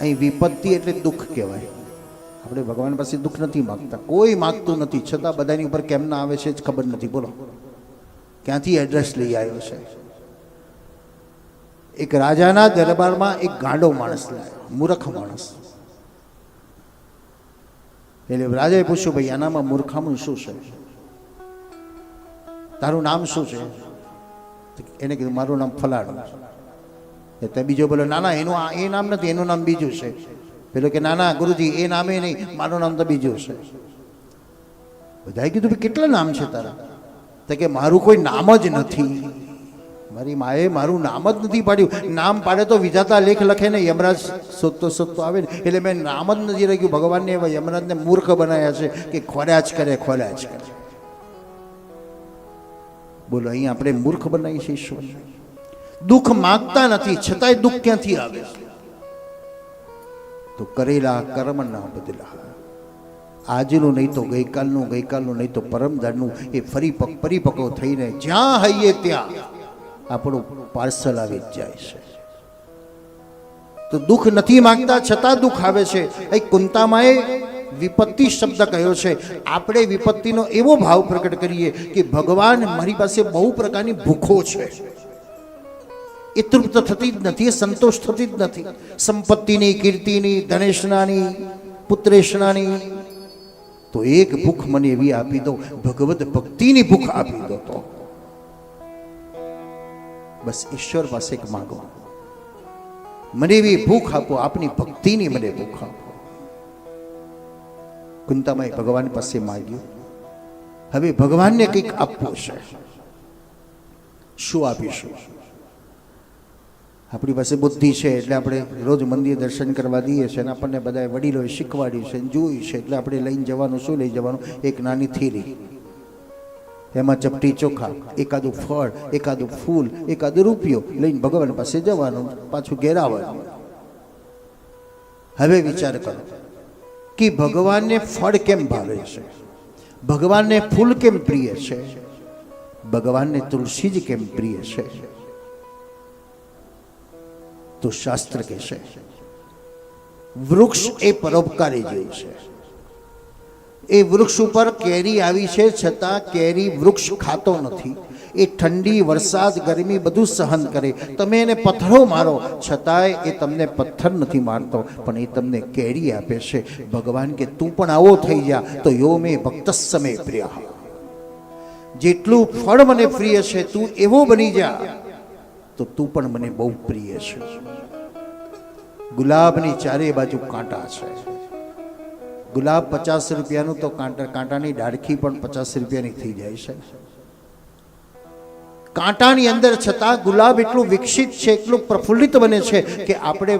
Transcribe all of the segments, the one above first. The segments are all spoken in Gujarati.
અહીં વિપત્તિ એટલે દુઃખ કહેવાય. આપણે ભગવાન પાસે દુઃખ નથી માગતા. કોઈ માગતું નથી. છતાં બધાની ઉપર કેમ ના આવે છે જ ખબર નથી. બોલો. ક્યાંથી એડ્રેસ લઈ આવ્યો છે? એક રાજાના દરબારમાં એક ગાંડો માણસ લાવ્યો મૂર્ખ માણસ. એટલે રાજાએ પૂછ્યું, ભાઈ, આનામાં મૂર્ખામણ શું છે? તારું નામ શું છે? એને કીધું, મારું નામ ફલાણું તે બીજો બોલો ના ના એનું એ નામ નથી, એનું નામ બીજું છે. પેલો કે ના ના ગુરુજી, એ નામે નહીં, મારું નામ તો બીજું છે. બધાએ કીધું કેટલા નામ છે તારા? તો કે, મારું કોઈ નામ જ નથી. મારી માએ મારું નામ જ નથી પાડ્યું. નામ પાડે તો વિજાતા લેખ લખે ને યમરાજ શોધતો શોધતો આવે ને. એટલે મેં નામ જ નથી રાખ્યું. ભગવાનને એવા યમરાજને મૂર્ખ બનાવ્યા છે કે ખોર્યા જ કરે ખોર્યા જ કરે. બોલો, અહીં આપણે મૂર્ખ બનાવીએ છીએ ઈશ્વરને. દુઃખ માગતા નથી, છતાંય દુઃખ ક્યાંથી આવે? તો કરેલા કર્મના બદલા. આજનું નહીં તો ગઈકાલનું ગઈકાલનું નહીં તો પરમદાડનું એ ફરી પક પરિપક્વ થઈને જ્યાં હઈએ ત્યાં આપણું પાર્સલ આવી જ જાય છે. તો દુઃખ નથી માંગતા, છતાં દુઃખ આવે છે. એ કુંતામાએ વિપત્તિ શબ્દ કહ્યો છે. આપણે વિપત્તિનો એવો ભાવ પ્રગટ કરીએ કે ભગવાન મારી પાસે બહુ પ્રકારની ભૂખો છે. એ તૃપ્ત થતી જ નથી એ સંતોષ થતી જ નથી સંપત્તિની કીર્તિની ધનેશનાની પુત્રેશનાની તો એક ભૂખ મને એવી આપી દો ભગવત ભક્તિની ભૂખ આપી દો તો બસ ઈશ્વર પાસે એક માગો મને એવી ભૂખ આપો આપની ભક્તિની મને ભૂખ આપો કુંતામાએ ભગવાન પાસે માગ્યું હવે ભગવાનને કંઈક આપવું છે શું આપીશું આપણી પાસે બુદ્ધિ છે એટલે આપણે રોજ મંદિર દર્શન કરવા દઈએ છીએ અને આપણને બધા વડીલોએ શીખવાડ્યું છે જોયું છે એટલે આપણે લઈને જવાનું, શું લઈ જવાનું? એક નાની થેલી. એમાં ચપટી ચોખા, એકાદું ફળ, એકાદું ફૂલ, એકાદું રૂપિયો લઈને ભગવાન પાસે જવાનું, પાછું ઘેરાવાનું હવે વિચાર કરો કે ભગવાનને ફળ કેમ ભાવે છે? ભગવાનને ફૂલ કેમ પ્રિય છે? ભગવાનને તુલસી જ કેમ પ્રિય છે? તો શાસ્ત્ર કહે છે, વૃક્ષ એ પરોપકારી જેવું છે. એ વૃક્ષ ઉપર કેરી આવી છે, છતાં કેરી વૃક્ષ ખાતો નથી. એ ઠંડી, વરસાદ, ગરમી બધું સહન કરે. તમે એને પથ્થરો મારો, છતાંય એ તમને પથ્થર નથી મારતો, પણ એ તમને કેરી આપે છે. ભગવાન કે તું પણ આવો થઈ જા, તો યો મેં ભક્ત સમય પ્રિય. જેટલું ફળ મને પ્રિય છે, તું એવો બની જા. તો તું પણ મને બહુ પ્રિય છે. ગુલાબની ચારે બાજુ કાંટા છે. ગુલાબ પચાસ રૂપિયાનું તો કાંટા, કાંટાની ડાળખી પણ પચાસ રૂપિયાની થઈ જાય છે. કાંટાની અંદર છતાં ગુલાબ એટલું વિકસિત છે, એટલું પ્રફુલ્લિત બને છે કે આપણે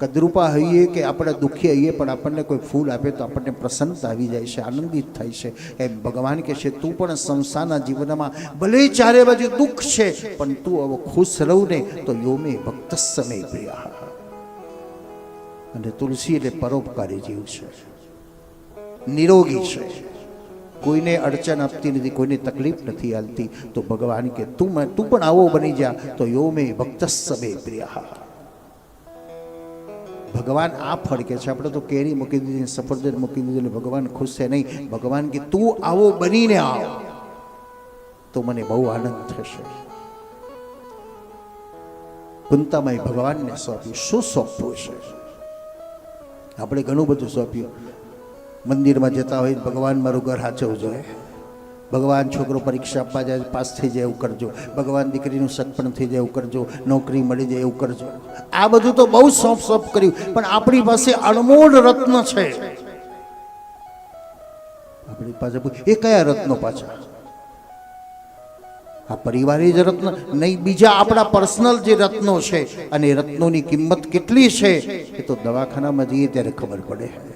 કદરૂપા હોઈએ કે આપણે દુઃખી હોઈએ, પણ આપણને કોઈ ફૂલ આપે તો આપણને પ્રસન્નતા આવી જાય છે, આનંદિત થાય છે. એમ ભગવાન કહે છે, તું પણ સંસારના જીવનમાં ભલે ચારે બાજુ દુઃખ છે, પણ તું હવે ખુશ રહું ને તો યોમે ભક્ત સમય પ્રિયા. અને તુલસી એટલે પરોપકારી જીવ છે. નિરોગી છે. કોઈને અડચણ આપતી નથી, કોઈને તકલીફ નથી હાલતી, તો ભગવાન કે તું તું પણ આવો બની જા, તો યોમે ભક્ત સમે પ્રિય. ભગવાન આ ફળકે છે. આપણે તો કેરી મૂકી દીધી સફરજન મૂકી દીધું એટલે ભગવાન ખુશ છે નહીં. ભગવાન કે, તું આવો બનીને આવ. તો મને બહુ આનંદ થશે. કુંતામાં ભગવાનને સોંપ્યું. શું સોંપવું છે? આપણે ઘણું બધું સોંપ્યું. મંદિરમાં જતા હોય ભગવાન મારું ઘર હાચવવું જોઈએ ભગવાન છોકરો પરીક્ષા આપવા જાય પાસ થઈ જાય એવું કરજો. ભગવાન દીકરીનું સગપણ થઈ જાય એવું કરજો. નોકરી મળી જાય એવું કરજો. આ બધું તો બહુ સોંપ સોંપ કર્યું. પણ આપણી પાસે અણમોલ રત્ન છે. આપણી પાસે એ કયા રત્નો પાછા? આ પરિવારે જ રત્ન, નહીં, બીજા આપણા પર્સનલ જે રત્નો છે અને રત્નોની કિંમત કેટલી છે, એ તો દવાખાનામાં જઈએ ત્યારે ખબર પડે.